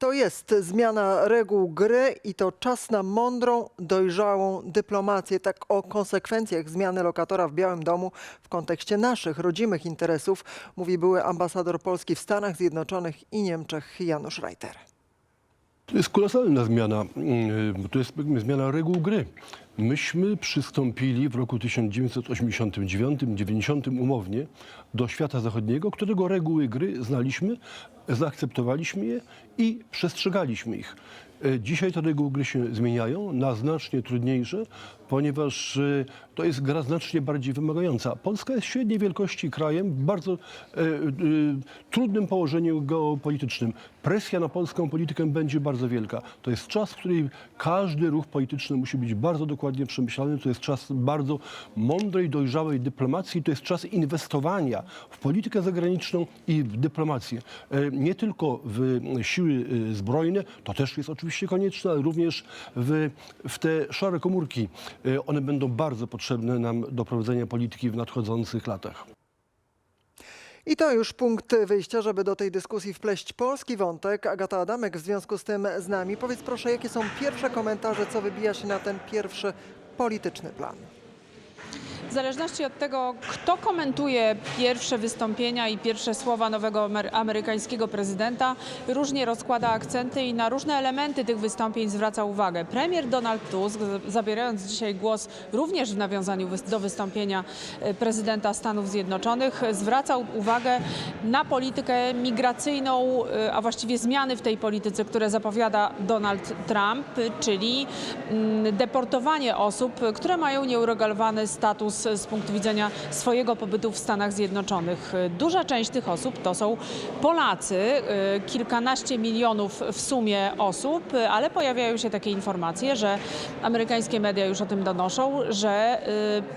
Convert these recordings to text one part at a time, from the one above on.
To jest zmiana reguł gry i to czas na mądrą, dojrzałą dyplomację. Tak o konsekwencjach zmiany lokatora w Białym Domu w kontekście naszych rodzimych interesów mówi były ambasador Polski w Stanach Zjednoczonych i Niemczech Janusz Reiter. To jest kolosalna zmiana. mm, To jest zmiana reguł gry. Myśmy przystąpili w roku 1989-90 umownie do świata zachodniego, którego reguły gry znaliśmy, zaakceptowaliśmy je i przestrzegaliśmy ich. E, Dzisiaj te reguły gry się zmieniają na znacznie trudniejsze, ponieważ e, to jest gra znacznie bardziej wymagająca. Polska jest średniej wielkości krajem w bardzo e, e, trudnym położeniu geopolitycznym. Presja na polską politykę będzie bardzo wielka. To jest czas, w którym każdy ruch polityczny musi być bardzo dokładnie przemyślany. To jest czas bardzo mądrej, dojrzałej dyplomacji. To jest czas inwestowania w politykę zagraniczną i w dyplomację. E, Nie tylko w siły e, zbrojne, to też jest oczywiście konieczne, ale również w, w te szare komórki. E, One będą bardzo potrzebne nam do prowadzenia polityki w nadchodzących latach. I to już punkt wyjścia, żeby do tej dyskusji wpleść polski wątek. Agata Adamek w związku z tym z nami. Powiedz proszę, jakie są pierwsze komentarze, co wybija się na ten pierwszy polityczny plan? W zależności od tego, kto komentuje pierwsze wystąpienia i pierwsze słowa nowego amery- amerykańskiego prezydenta, różnie rozkłada akcenty i na różne elementy tych wystąpień zwraca uwagę. Premier Donald Tusk, zabierając dzisiaj głos również w nawiązaniu do wystąpienia e, prezydenta Stanów Zjednoczonych, zwracał uwagę na politykę migracyjną, e, a właściwie zmiany w tej polityce, które zapowiada Donald Trump, czyli mm, deportowanie osób, które mają nieuregulowany status z punktu widzenia swojego pobytu w Stanach Zjednoczonych. Duża część tych osób to są Polacy, y, kilkanaście milionów w sumie osób, y, ale pojawiają się takie informacje, że amerykańskie media już o tym donoszą, że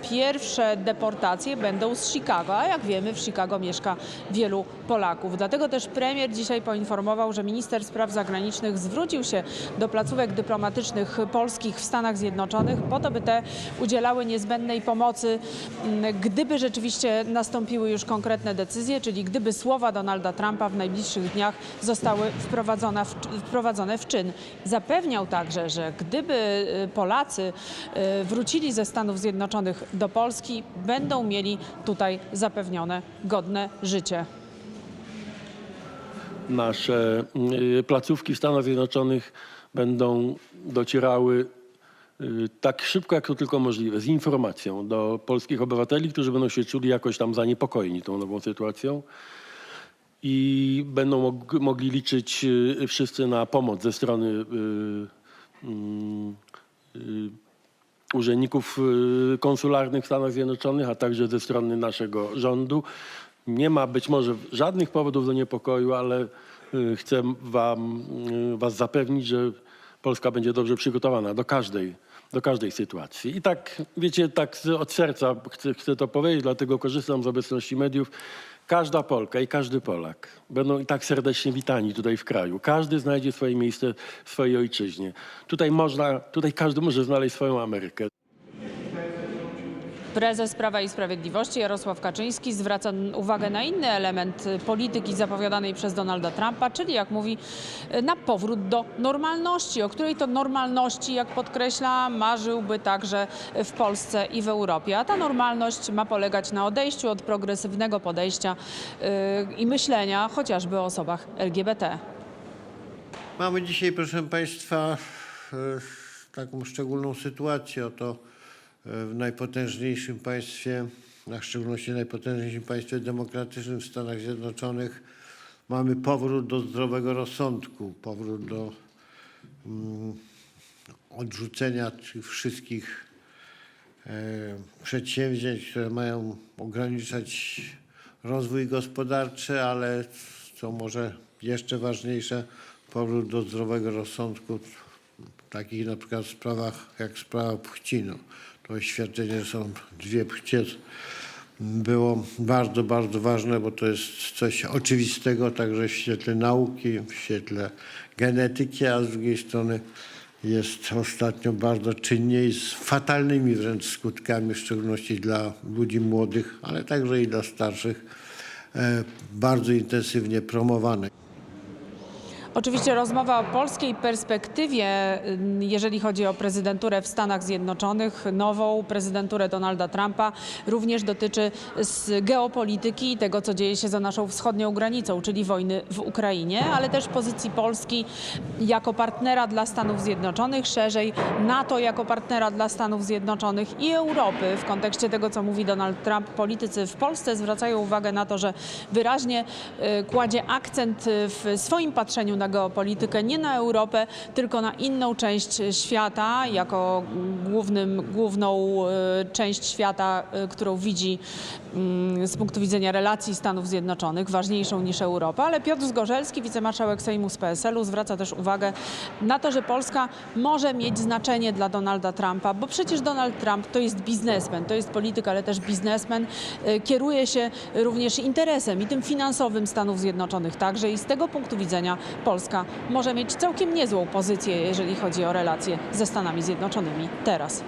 y, pierwsze deportacje będą z Chicago, a jak wiemy w Chicago mieszka wielu Polaków. Dlatego też premier dzisiaj poinformował, że minister spraw zagranicznych zwrócił się do placówek dyplomatycznych polskich w Stanach Zjednoczonych po to, by te udzielały niezbędnej pomocy, gdyby rzeczywiście nastąpiły już konkretne decyzje, czyli gdyby słowa Donalda Trumpa w najbliższych dniach zostały wprowadzone w, wprowadzone w czyn. Zapewniał także, że gdyby y, Polacy y, wrócili ze Stanów Zjednoczonych do Polski, będą mieli tutaj zapewnione godne życie. nasze y, placówki w Stanach Zjednoczonych będą docierały tak szybko, jak to tylko możliwe, z informacją do polskich obywateli, którzy będą się czuli jakoś tam zaniepokojeni tą nową sytuacją i będą mog- mogli liczyć y, wszyscy na pomoc ze strony y, mm, y, urzędników y, konsularnych w Stanach Zjednoczonych, a także ze strony naszego rządu. Nie ma być może żadnych powodów do niepokoju, ale y, chcę wam, y, was zapewnić, że Polska będzie dobrze przygotowana do każdej, do każdej sytuacji. I tak, wiecie, tak od serca chcę, chcę to powiedzieć, dlatego korzystam z obecności mediów. Każda Polka i każdy Polak będą i tak serdecznie witani tutaj w kraju. Każdy znajdzie swoje miejsce w swojej ojczyźnie. Tutaj można, tutaj każdy może znaleźć swoją Amerykę. Prezes Prawa i Sprawiedliwości Jarosław Kaczyński zwraca uwagę na inny element polityki zapowiadanej przez Donalda Trumpa, czyli jak mówi, na powrót do normalności, o której to normalności, jak podkreśla, marzyłby także w Polsce i w Europie. A ta normalność ma polegać na odejściu od progresywnego podejścia y, i myślenia chociażby o osobach LGBT. Mamy dzisiaj, proszę Państwa, e, taką szczególną sytuację. Oto w najpotężniejszym państwie, a w szczególności najpotężniejszym państwie demokratycznym w Stanach Zjednoczonych, mamy powrót do zdrowego rozsądku, powrót do mm, odrzucenia tych wszystkich e, przedsięwzięć, które mają ograniczać rozwój gospodarczy, ale co może jeszcze ważniejsze, powrót do zdrowego rozsądku w takich na przykład sprawach jak sprawa płci. To świadczenie, że są dwie płcie było bardzo, bardzo ważne, bo to jest coś oczywistego także w świetle nauki, w świetle genetyki, a z drugiej strony jest ostatnio bardzo czynnie i z fatalnymi wręcz skutkami, w szczególności dla ludzi młodych, ale także i dla starszych, e, bardzo intensywnie promowane. Oczywiście rozmowa o polskiej perspektywie, ym, jeżeli chodzi o prezydenturę w Stanach Zjednoczonych, nową prezydenturę Donalda Trumpa, również dotyczy geopolityki i tego, co dzieje się za naszą wschodnią granicą, czyli wojny w Ukrainie, ale też pozycji Polski jako partnera dla Stanów Zjednoczonych, szerzej NATO jako partnera dla Stanów Zjednoczonych i Europy. W kontekście tego, co mówi Donald Trump, politycy w Polsce zwracają uwagę na to, że wyraźnie y, kładzie akcent y, w swoim patrzeniu na geopolitykę nie na Europę, tylko na inną część świata, jako głównym, główną y, część świata, y, którą widzi mm, z punktu widzenia relacji Stanów Zjednoczonych, ważniejszą niż Europa. Ale Piotr Zgorzelski, wicemarszałek Sejmu z PSL-u, zwraca też uwagę na to, że Polska może mieć znaczenie dla Donalda Trumpa, bo przecież Donald Trump to jest biznesmen, to jest polityk, ale też biznesmen. Y, Kieruje się również interesem i tym finansowym Stanów Zjednoczonych także i z tego punktu widzenia Polska może mieć całkiem niezłą pozycję, jeżeli chodzi o relacje ze Stanami Zjednoczonymi teraz.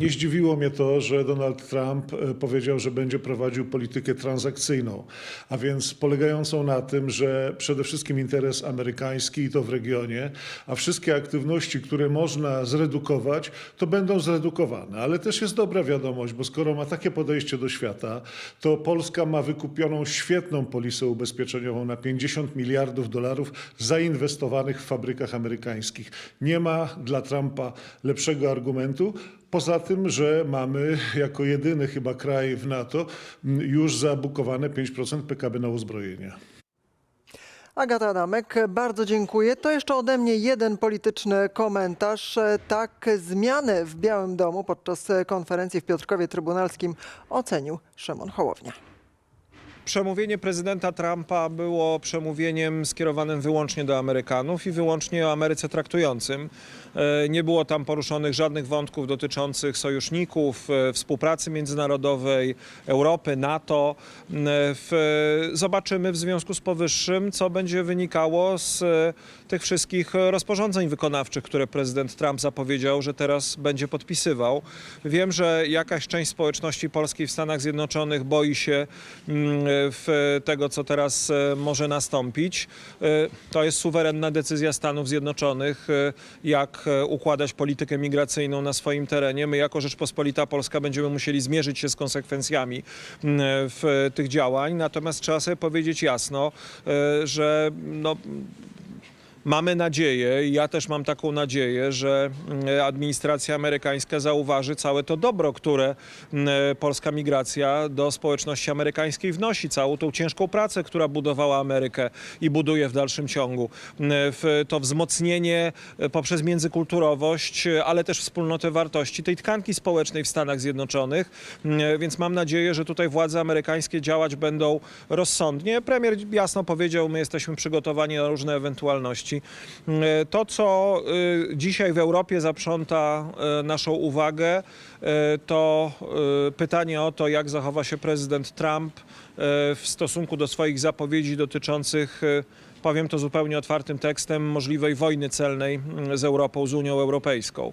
Nie zdziwiło mnie to, że Donald Trump e, powiedział, że będzie prowadził politykę transakcyjną, a więc polegającą na tym, że przede wszystkim interes amerykański i to w regionie, a wszystkie aktywności, które można zredukować, to będą zredukowane. Ale też jest dobra wiadomość, bo skoro ma takie podejście do świata, to Polska ma wykupioną świetną polisę ubezpieczeniową na 50 miliardów dolarów zainwestowanych w fabrykach amerykańskich. Nie ma dla Trumpa lepszego argumentu. Poza tym, że mamy jako jedyny chyba kraj w NATO m, już zabukowane 5% PKB na uzbrojenie. Agata Adamek, bardzo dziękuję. To jeszcze ode mnie jeden polityczny komentarz. Tak zmianę w Białym Domu podczas konferencji w Piotrkowie Trybunalskim ocenił Szymon Hołownia. Przemówienie prezydenta Trumpa było przemówieniem skierowanym wyłącznie do Amerykanów i wyłącznie o Ameryce traktującym. E, Nie było tam poruszonych żadnych wątków dotyczących sojuszników, e, współpracy międzynarodowej, Europy, NATO. E, Zobaczymy w związku z powyższym, co będzie wynikało z tych wszystkich rozporządzeń wykonawczych, które prezydent Trump zapowiedział, że teraz będzie podpisywał. Wiem, że jakaś część społeczności polskiej w Stanach Zjednoczonych boi się mm, w tego, co teraz e, może nastąpić. E, To jest suwerenna decyzja Stanów Zjednoczonych, e, jak e, układać politykę migracyjną na swoim terenie. My jako Rzeczpospolita Polska będziemy musieli zmierzyć się z konsekwencjami w tych działań. Natomiast trzeba sobie powiedzieć jasno, e, że no, Mamy nadzieję, ja też mam taką nadzieję, że mm, administracja amerykańska zauważy całe to dobro, które mm, polska migracja do społeczności amerykańskiej wnosi, całą tą ciężką pracę, która budowała Amerykę i buduje w dalszym ciągu. Mm, to wzmocnienie e, poprzez międzykulturowość, e, ale też wspólnotę wartości tej tkanki społecznej w Stanach Zjednoczonych. Mm, Więc mam nadzieję, że tutaj władze amerykańskie działać będą rozsądnie. Premier jasno powiedział, my jesteśmy przygotowani na różne ewentualności. E, To, co e, dzisiaj w Europie zaprząta e, naszą uwagę, to pytanie o to, jak zachowa się prezydent Trump w stosunku do swoich zapowiedzi dotyczących powiem to zupełnie otwartym tekstem, możliwej wojny celnej mm, z Europą, z Unią Europejską. E,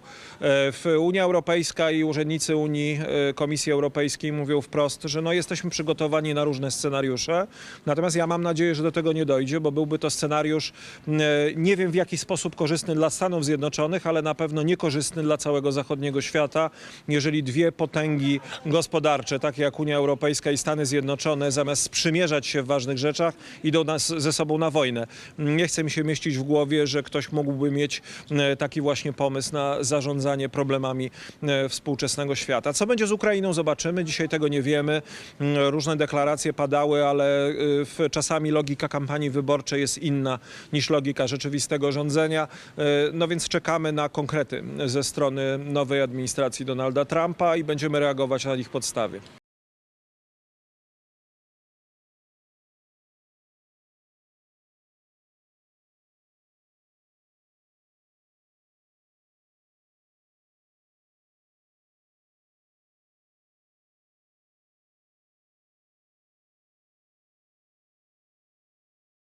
W Unia Europejska i urzędnicy Unii, e, Komisji Europejskiej mówią wprost, że no jesteśmy przygotowani na różne scenariusze, natomiast ja mam nadzieję, że do tego nie dojdzie, bo byłby to scenariusz mm, e, nie wiem w jaki sposób korzystny dla Stanów Zjednoczonych, ale na pewno niekorzystny dla całego zachodniego świata, jeżeli dwie potęgi gospodarcze, takie jak Unia Europejska i Stany Zjednoczone, zamiast sprzymierzać się w ważnych rzeczach, idą nas ze sobą na wojnę. Nie chce mi się mieścić w głowie, że ktoś mógłby mieć e, taki właśnie pomysł na zarządzanie problemami e, współczesnego świata. Co będzie z Ukrainą, zobaczymy. Dzisiaj tego nie wiemy. Mm, Różne deklaracje padały, ale e, czasami logika kampanii wyborczej jest inna niż logika rzeczywistego rządzenia. No więc czekamy na konkrety ze strony nowej administracji Donalda Trumpa i będziemy reagować na ich podstawie.